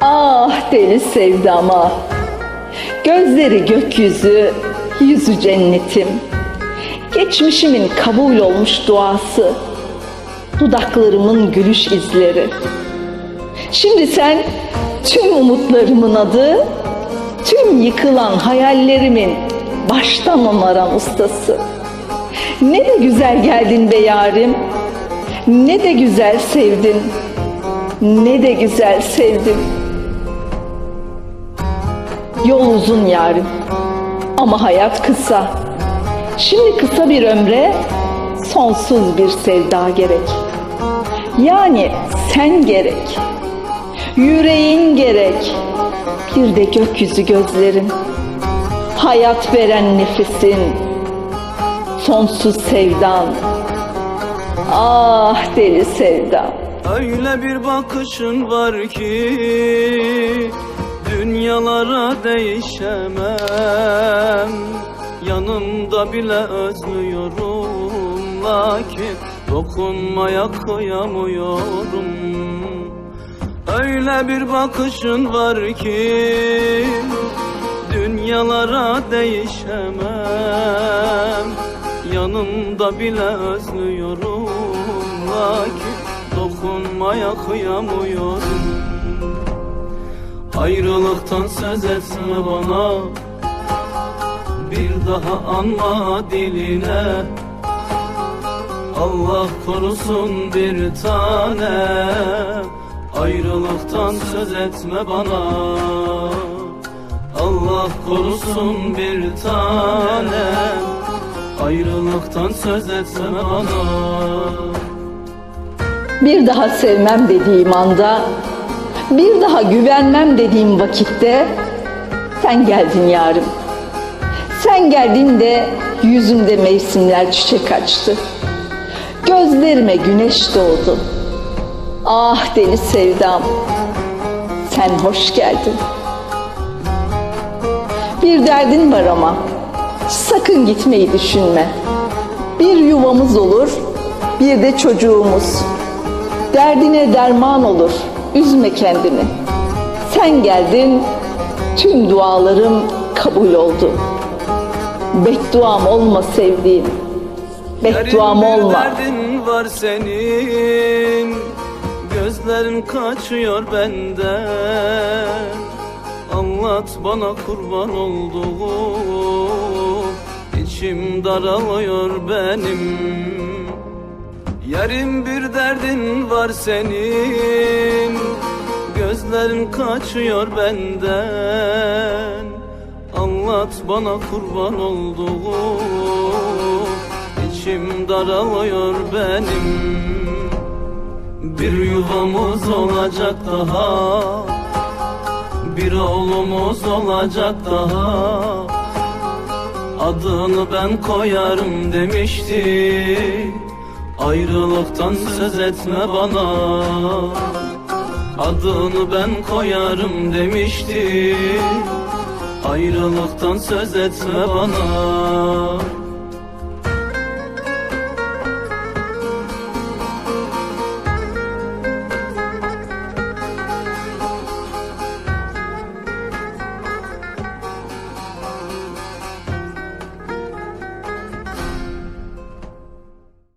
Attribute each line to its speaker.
Speaker 1: Ah deli sevdama. Gözleri gökyüzü Yüzü cennetim. Geçmişimin kabul olmuş duası. Dudaklarımın gülüş izleri. Şimdi sen tüm umutlarımın adı Tüm yıkılan hayallerimin Baştan onaran ustası. Ne de güzel geldin be yarim. Ne de güzel sevdin. Ne de güzel sevdim. Yol uzun yarim ama hayat kısa. Şimdi kısa bir ömre sonsuz bir sevda gerek. Yani sen gerek. Yüreğin gerek. Bir de gökyüzü gözlerin. Hayat veren nefesin. Sonsuz sevdan. Ah deli sevdam.
Speaker 2: Öyle bir bakışın var ki Dünyalara değişemem. Yanımda bile özlüyorum. Lakin dokunmaya kıyamıyorum Öyle bir bakışın var ki Dünyalara değişemem. Yanımda bile özlüyorum. Lakin dokunmaya kıyamıyorum Ayrılıktan söz etme bana. Bir daha anma diline. Allah korusun bir tane. Ayrılıktan söz etme bana. Allah korusun bir tane. Ayrılıktan söz etme bana.
Speaker 1: Bir daha sevmem dediğim anda, bir daha güvenmem dediğim vakitte sen geldin yarım. Sen geldin de yüzümde mevsimler çiçek açtı. Gözlerime güneş doğdu. Ah deniz sevdam, sen hoş geldin. Bir derdin var ama sakın gitmeyi düşünme. Bir yuvamız olur, bir de çocuğumuz. Derdine derman olur, üzme kendini. Sen geldin, tüm dualarım kabul oldu. Bedduam olma sevdiğim, bedduam olma.
Speaker 2: derdin var senin Gözlerin kaçıyor benden Anlat bana kurban olduğum İçim daralıyor benim Yarın bir derdin var senin. Gözlerin kaçıyor benden. Anlat bana kurban olduğum. İçim daralıyor benim. Bir yuvamız olacak daha. Bir oğlumuz olacak daha. Adını ben koyarım demişti Ayrılıktan söz etme bana. Adını ben koyarım demişti. Ayrılıktan söz etme bana